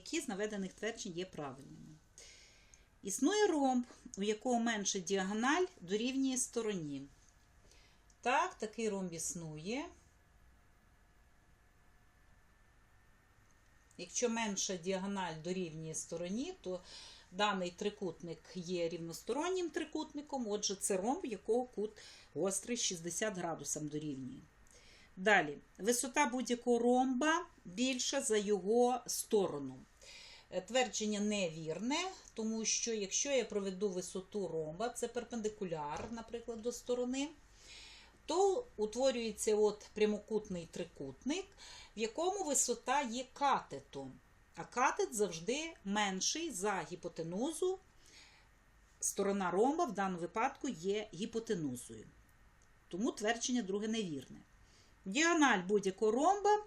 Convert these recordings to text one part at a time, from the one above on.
які з наведених тверджень є правильними. Існує ромб, у якого менша діагональ дорівнює стороні. Так, такий ромб існує. Якщо менша діагональ дорівнює стороні, то даний трикутник є рівностороннім трикутником, отже, це ромб, якого кут гострий 60 градусам дорівнює. Далі, висота будь-якого ромба більша за його сторону. Е, Твердження невірне, тому що якщо я проведу висоту ромба, це перпендикуляр, наприклад, до сторони, то утворюється от прямокутний трикутник, в якому висота є катетом. А катет завжди менший за гіпотенузу. Сторона ромба в даному випадку є гіпотенузою. Тому твердження друге невірне. Діагональ будь-якого ромба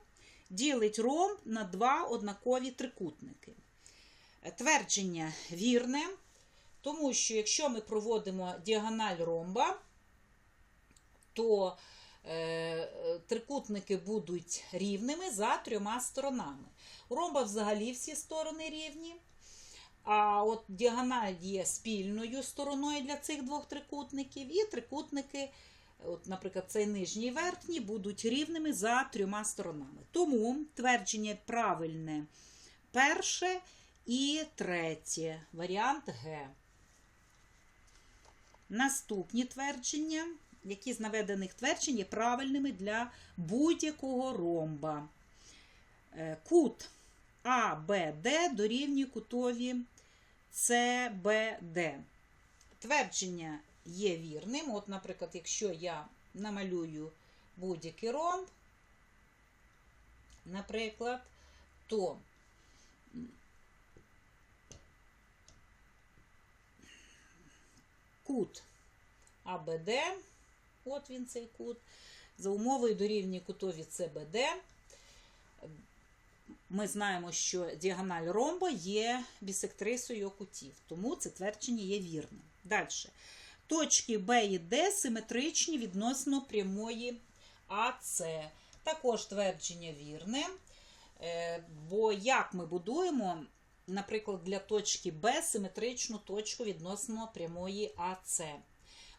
ділить ромб на два однакові трикутники. Твердження вірне, тому що якщо ми проводимо діагональ ромба, то е, трикутники будуть рівними за трьома сторонами. У ромба взагалі всі сторони рівні. А от діагональ є спільною стороною для цих двох трикутників, і трикутники, от, наприклад, цей нижній і верхній, будуть рівними за трьома сторонами. Тому твердження правильне перше і третє. Варіант Г. Наступні твердження, які з наведених тверджень є правильними для будь-якого ромба. Е, Кут АБД дорівнює кутові СБД. Твердження є вірним. От, наприклад, якщо я намалюю будь-який ромб, наприклад, то кут АБД, от він цей кут, за умовою дорівнює кутові СБД. Ми знаємо, що діагональ ромба є бісектрисою кутів, тому це твердження є вірним. Далі. Точки Б і Д симетричні відносно прямої АС. Також твердження вірне. Е, Бо як ми будуємо, наприклад, для точки Б симетричну точку відносно прямої АС.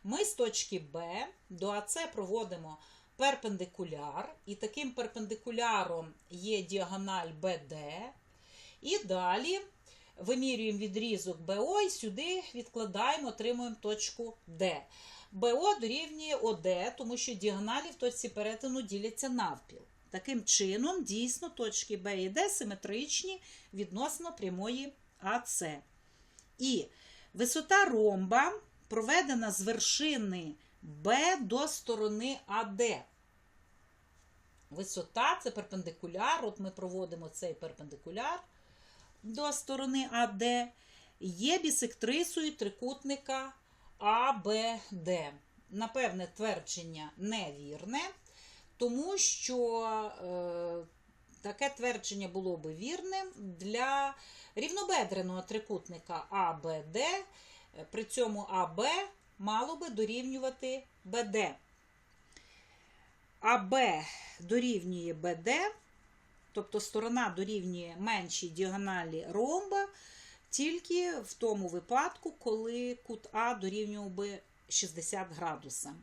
Ми з точки Б до АС проводимо перпендикуляр, і таким перпендикуляром є діагональ БД. І далі вимірюємо відрізок БО і сюди відкладаємо, отримуємо точку Д. БО дорівнює ОД, тому що діагоналі в точці перетину діляться навпіл. Таким чином, дійсно, точки Б і Д симетричні відносно прямої АС. І висота ромба проведена з вершини Б до сторони АД. Висота це перпендикуляр. От ми проводимо цей перпендикуляр до сторони АД. Є бісектрисою трикутника АБД. Напевне, твердження невірне, тому що е, таке твердження було би вірним для рівнобедреного трикутника АБД. При цьому АБ мало би дорівнювати БД. АБ дорівнює БД, тобто сторона дорівнює меншій діагоналі ромба, тільки в тому випадку, коли кут А дорівнював би 60 градуса.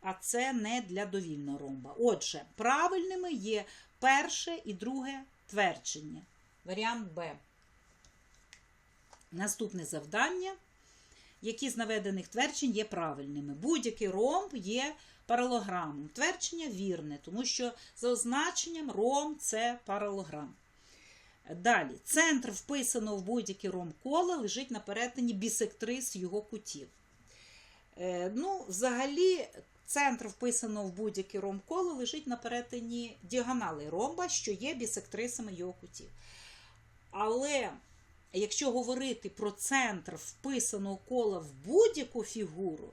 А це не для довільного ромба. Отже, правильними є перше і друге твердження. Варіант Б. Наступне завдання які з наведених тверджень є правильними. Будь-який ромб є паралограмом. Твердження вірне, тому що за означенням ромб це паралограм. Далі, центр вписано в будь-який ромб кола лежить на перетині бісектрис його кутів. Е, ну, Взагалі, центр вписано в будь-який ромб коло лежить на перетині діагонали ромба, що є бісектрисами його кутів. Але якщо говорити про центр вписаного кола в будь-яку фігуру,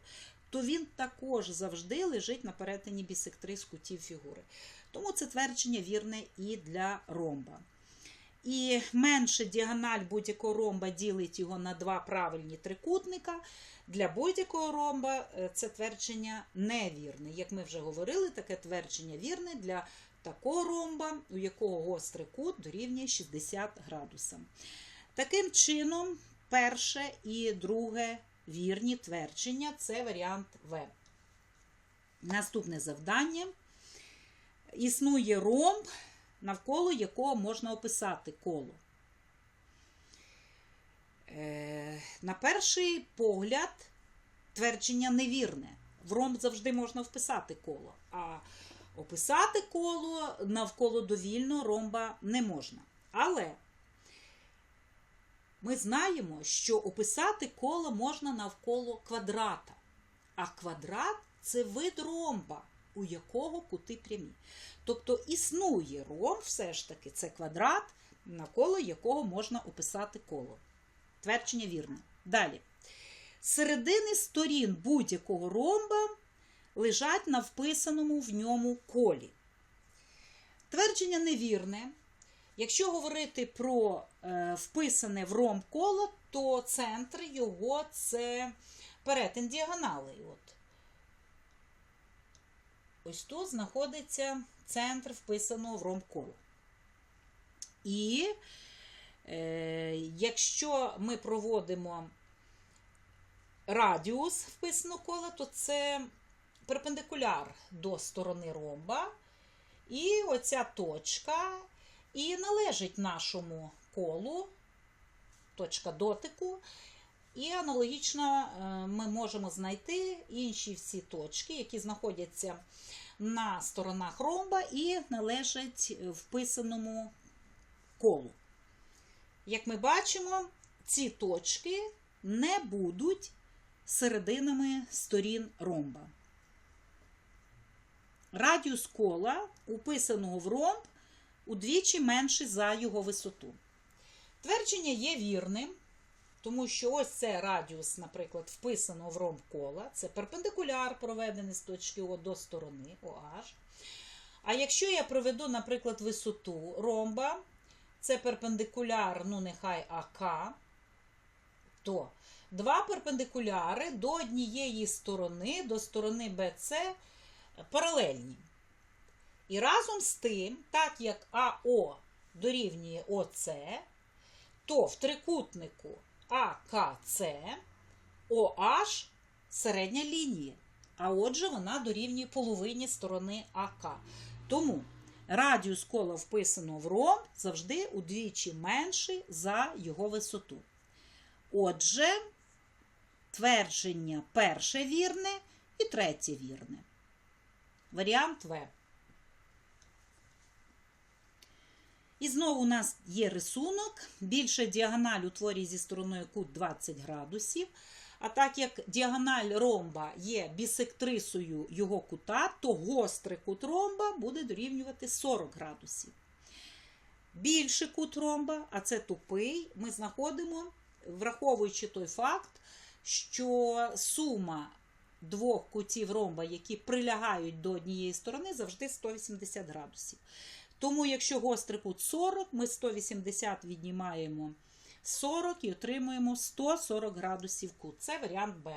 то він також завжди лежить на перетині бісектрис кутів фігури. Тому це твердження вірне і для ромба. І менше діагональ будь-якого ромба ділить його на два правильні трикутника. Для будь-якого ромба е, це твердження невірне. Як ми вже говорили, таке твердження вірне для такого ромба, у якого гострий кут дорівнює 60 градусам. Таким чином, перше і друге вірні твердження це варіант В. Наступне завдання. Існує ромб, навколо якого можна описати коло. Е, На перший погляд, твердження невірне. В ромб завжди можна вписати коло, а описати коло навколо довільного ромба не можна. Але ми знаємо, що описати коло можна навколо квадрата. А квадрат це вид ромба, у якого кути прямі. Тобто існує ромб, все ж таки, це квадрат, навколо якого можна описати коло. Твердження вірне. Далі. Середини сторін будь-якого ромба лежать на вписаному в ньому колі. Твердження невірне. Якщо говорити про е, вписане в ромб коло, то центр його це перетин діагоналей. От. Ось тут знаходиться центр вписаного в ромб кола. І е, якщо ми проводимо радіус вписаного кола, то це перпендикуляр до сторони ромба. І оця точка і належить нашому колу, точка дотику. І аналогічно е, ми можемо знайти інші всі точки, які знаходяться на сторонах ромба і належать вписаному колу. Як ми бачимо, ці точки не будуть серединами сторін ромба. Радіус кола, уписаного в ромб, удвічі менший за його висоту. Твердження є вірним, тому що ось це радіус, наприклад, вписано в ромб кола, це перпендикуляр, проведений з точки О до сторони OH. А якщо я проведу, наприклад, висоту ромба, це перпендикуляр, ну нехай АК, то два перпендикуляри до однієї сторони, до сторони БЦ паралельні. І разом з тим, так як АО дорівнює ОЦ, то в трикутнику АКЦ OH середня лінія. А отже, вона дорівнює половині сторони АК. Тому радіус кола вписано в ромб завжди удвічі менший за його висоту. Отже, твердження перше вірне і третє вірне. Варіант В. І знову у нас є рисунок. Більша діагональ утворює зі стороною кут 20 градусів. А так як діагональ ромба є бісектрисою його кута, то гострий кут ромба буде дорівнювати 40 градусів. Більший кут ромба, а це тупий, ми знаходимо, враховуючи той факт, що сума двох кутів ромба, які прилягають до однієї сторони, завжди 180 градусів. Тому, якщо гострий кут 40, ми 180 віднімаємо 40 і отримуємо 140 градусів кут. Це варіант Б.